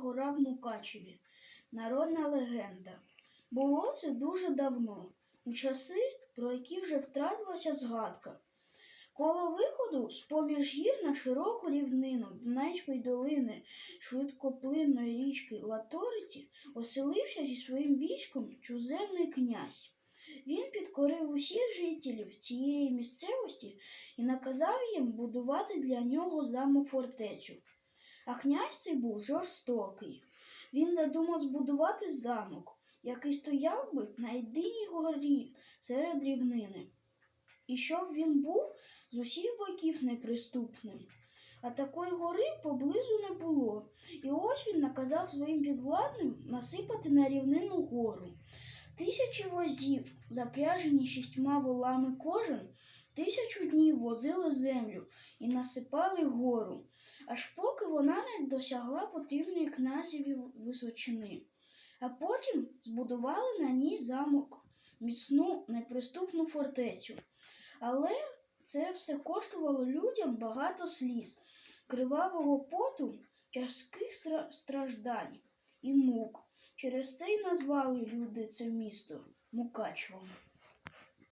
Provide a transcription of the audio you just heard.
гора в Мукачеві. Народна легенда. Було це дуже давно, у часи, про які вже втратилася згадка. Коло виходу з поміж гір на широку рівнину Донецької долини швидкоплинної річки Латориці оселився зі своїм військом чуземний князь. Він підкорив усіх жителів цієї місцевості і наказав їм будувати для нього замок фортецю. А князь цей був жорстокий. Він задумав збудувати замок, який стояв би на єдиній горі серед рівнини. І щоб він був з усіх боків неприступним. А такої гори поблизу не було. І ось він наказав своїм підвладним насипати на рівнину гору. Тисячі возів, запряжені шістьма волами кожен, тисячу днів возили землю і насипали гору, аж поки вона не досягла потрібної князеві височини. А потім збудували на ній замок, міцну неприступну фортецю. Але це все коштувало людям багато сліз, кривавого поту, тяжких страждань і мук. Через це й назвали люди це місто Мукачевом.